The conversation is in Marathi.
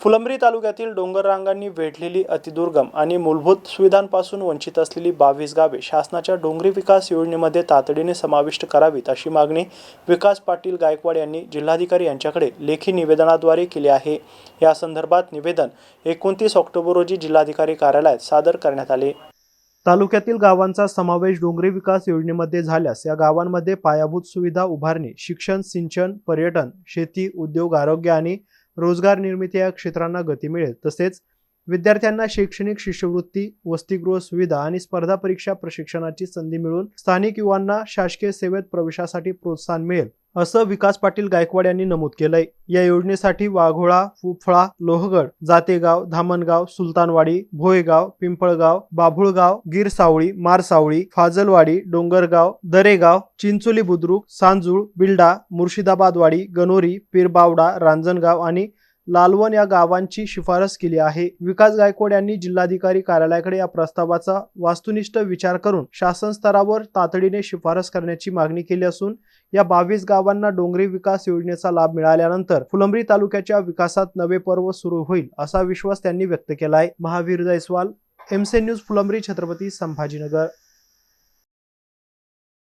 फुलंब्री तालुक्यातील डोंगर रांगांनी वेढलेली अतिदुर्गम आणि मूलभूत सुविधांपासून वंचित असलेली बावीस गावे शासनाच्या डोंगरी विकास योजनेमध्ये तातडीने समाविष्ट करावीत अशी मागणी विकास पाटील गायकवाड यांनी जिल्हाधिकारी यांच्याकडे लेखी निवेदनाद्वारे केली आहे. या संदर्भात निवेदन एकोणतीस ऑक्टोबर रोजी जिल्हाधिकारी कार्यालयात सादर करण्यात आले. तालुक्यातील गावांचा समावेश डोंगरी विकास योजनेमध्ये झाल्यास या गावांमध्ये पायाभूत सुविधा उभारणी शिक्षण सिंचन पर्यटन शेती उद्योग आरोग्य आणि रोजगार निर्मिती या क्षेत्रांना गती मिळेल. तसेच विद्यार्थ्यांना शैक्षणिक शिष्यवृत्ती वसतिगृह सुविधा आणि स्पर्धा परीक्षा प्रशिक्षणाची संधी मिळून स्थानिक युवांना शासकीय सेवेत प्रवेशासाठी प्रोत्साहन मिळेल. असं विकास पाटील गायकवाड यांनी नमूद केलंय. या योजनेसाठी वाघोळा फुफळा लोहगड जातेगाव धामणगाव सुलतानवाडी भोयगाव पिंपळगाव बाभुळगाव गिरसावळी मारसावळी फाजलवाडी डोंगरगाव दरेगाव चिंचोली बुद्रुक सांजूळ बिल्डा मुर्शिदाबादवाडी गणोरी पीरबावडा रांजणगाव आणि लालवण या गावांची शिफारस केली आहे. विकास गायकवाड यांनी जिल्हाधिकारी कार्यालयाकडे या प्रस्तावाचा वास्तुनिष्ठ विचार करून शासन स्तरावर तातडीने शिफारस करण्याची मागणी केली असून या बावीस गावांना डोंगरी विकास योजनेचा लाभ मिळाल्यानंतर फुलंब्री तालुक्याच्या विकासात नवे पर्व सुरू होईल असा विश्वास त्यांनी व्यक्त केला आहे महावीर जयस्वाल एमसे न्यूज फुलंब्री छत्रपती संभाजीनगर.